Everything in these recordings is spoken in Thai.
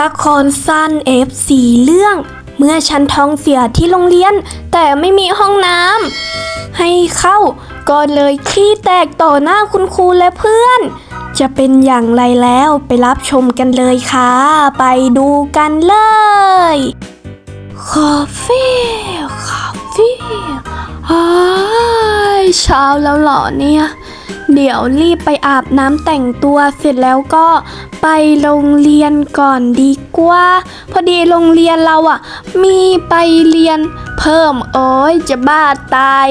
ละครสั้น F4 เรื่อง เมื่อฉันท้องเสียที่โรงเรียน แต่ไม่มีห้องน้ำให้เข้า ก็เลยขี้แตกต่อหน้าคุณครูและเพื่อน จะเป็นอย่างไรแล้วไปรับชมกันเลยค่ะ ไปดูกันเลยคาเฟ่คาเฟ่อ้ายเช้าแล้วเหรอเนี่ย เดี๋ยวรีบไปอาบน้ำแต่งตัวเสร็จแล้วก็ ไปโรงเรียนก่อนดีกว่า พอดีโรงเรียนเราอะ มีไปเรียนเพิ่มโอ้ยจะบ้าตาย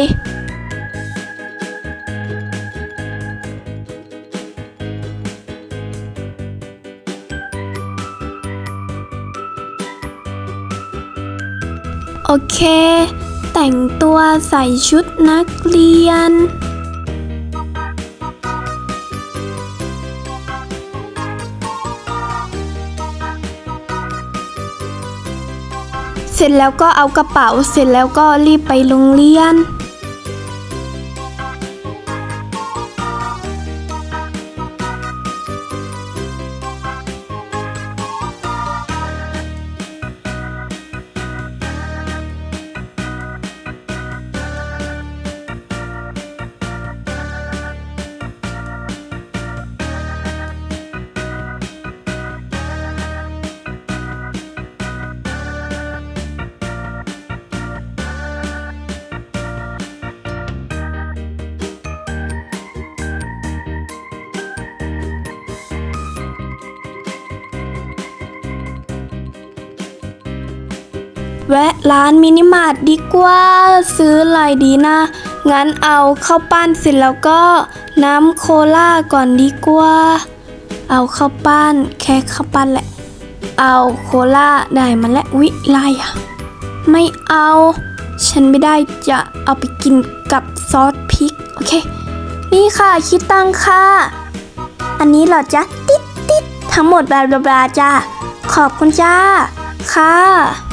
โอเค แต่งตัวใส่ชุดนักเรียน เสร็จแล้วก็เอากระเป๋า เสร็จแล้วก็รีบไปโรงเรียน แวะร้านมินิมาร์ทดีกว่า ซื้ออะไรดีนะ งั้นเอาข้าวปั้นเสร็จแล้วก็น้ำโคลาก่อนดีกว่า เอาข้าวปั้นแค่ข้าวปั้นแหละ เอาโคลาได้มาแล้ววิไลอะไม่เอา ฉันไม่ได้จะเอาไปกินกับซอสพริก โอเค นี่ค่ะคิดตังค่ะ อันนี้เหรอจ๊ะ ติ๊ดติ๊ดทั้งหมดบลาบลาบลาจ้าขอบคุณจ้า ค่ะ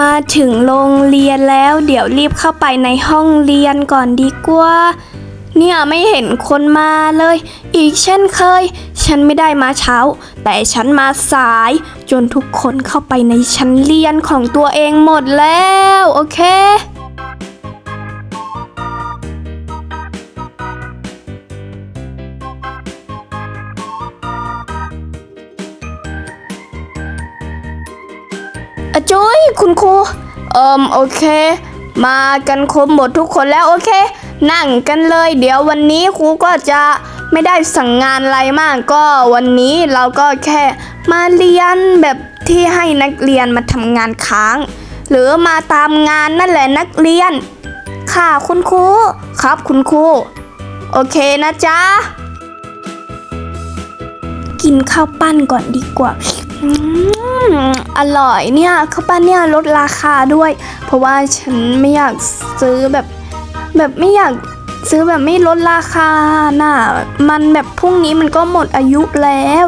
มาถึงโรงเรียนแล้วเดี๋ยวรีบเข้าไปในห้องเรียนก่อนดีกว่า เนี่ยไม่เห็นคนมาเลย อีกเช่นเคย ฉันไม่ได้มาเช้า แต่ฉันมาสาย จนทุกคนเข้าไปในชั้นเรียนของตัวเองหมดแล้ว โอเค จุ้ยคุณครูเอิมโอเค มากันครบหมดทุกคนแล้วโอเค นั่งกันเลย เดี๋ยววันนี้ครูก็จะไม่ได้สั่งงานอะไรมากก็วันนี้เราก็แค่มาเรียนแบบที่ให้นักเรียนมาทำงานค้าง หรือมาตามงานนั่นแหละนักเรียน ค่ะคุณครูครับคุณครูโอเคนะจ๊ะกินข้าวปั้นก่อนดีกว่า อร่อยเนี่ยข้าวปั้นเนี่ยลดราคาด้วย เพราะว่าฉันไม่อยากซื้อแบบ แบบไม่อยากซื้อแบบไม่ลดราคาน่ะมันแบบพรุ่งนี้มันก็หมดอายุแล้ว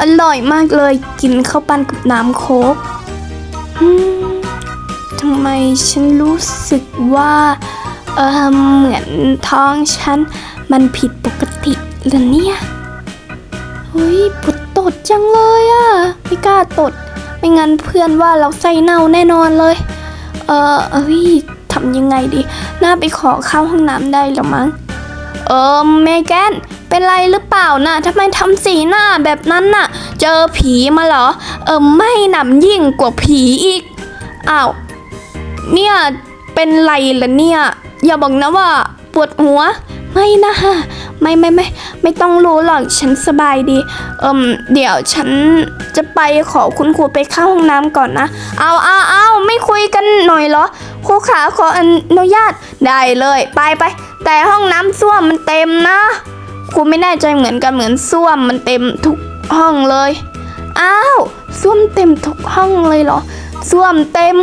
อร่อยมากเลยกินข้าวปั้นกับน้ำโค้กทำไมฉันรู้สึกว่าเออเหมือนท้องฉัน มันผิดปกติเหรอเนี่ยเฮ้ยปวดตดจังเลยาตด ไม่งั้นเพื่อนว่าเราไส้เน่าแน่นอนเลย เออเอ้ยทำยังไงดี น่าไปขอเข้าห้องน้ำได้หรือมั้ง เออเมแกนเป็นไรหรือเปล่านะทำไมทำสีหน้าแบบนั้นน่ะ เจอผีมาเหรอ เออไม่หนำยิ่งกว่าผีอีก อ้าว เนี่ย เป็นไรล่ะเนี่ย อย่าบอกนะว่า ปวดหัว ไม่นะฮะไม่ไม่ไม่ไม่ต้องรู้หรอกฉันสบายดี เอิมเดี๋ยวฉันจะไปขอคุณครูไปเข้าห้องน้ำก่อนนะ เอาเอาเอาไม่คุยกันหน่อยเหรอครูขาขออนุญาตได้เลยไปไปแต่ห้องน้ำส้วมมันเต็มนะครูไม่แน่ใจเหมือนกันเหมือนส้วมมันเต็มทุกห้องเลย อ้าวส้วมเต็มทุกห้องเลยเหรอส้วมเต็ม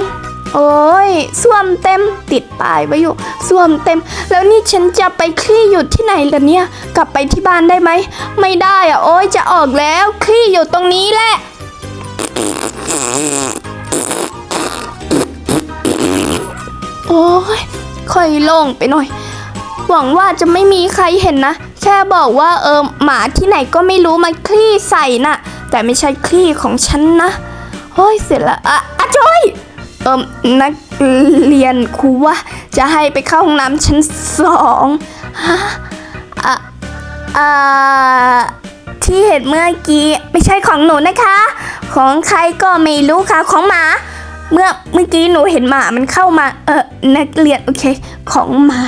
โอ้ยส้วมเต็มติดป้ายไว้อยู่ส้วมเต็ม แล้วนี่ฉันจะไปคลี่อยู่ที่ไหนล่ะเนี่ย กลับไปที่บ้านได้ไหม ไม่ได้อะโอ้ยจะออกแล้วคลี่อยู่ตรงนี้แหละโอ้ยค่อยโล่งไปหน่อย หวังว่าจะไม่มีใครเห็นนะ แค่บอกว่าเออหมาที่ไหนก็ไม่รู้มาคลี่ใส่น่ะ แต่ไม่ใช่คลี่ของฉันนะโอ้ยเสร็จละอะอะจอย เออนักเรียนครูว่าจะให้ไปเข้าห้องน้ำชั้นสองฮะอะอ่าที่เห็นเมื่อกี้ไม่ใช่ของหนูนะคะ ของใครก็ไม่รู้ค่ะของหมา เมื่อเมื่อกี้หนูเห็นหมามันเข้ามาเออนักเรียนโอเค ของหมา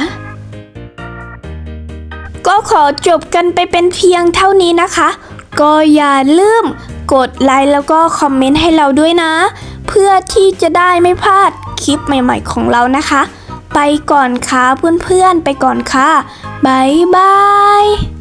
ก็ขอจบกันไปเป็นเพียงเท่านี้นะคะ ก็อย่าลืมกดไลค์แล้วก็คอมเมนต์ให้เราด้วยนะ พื่อที่จะได้ไม่พลาดคลิปใหม่ๆของเรานะคะ ไปก่อนค่ะเพื่อนๆไปก่อนค่ะบ๊ายบาย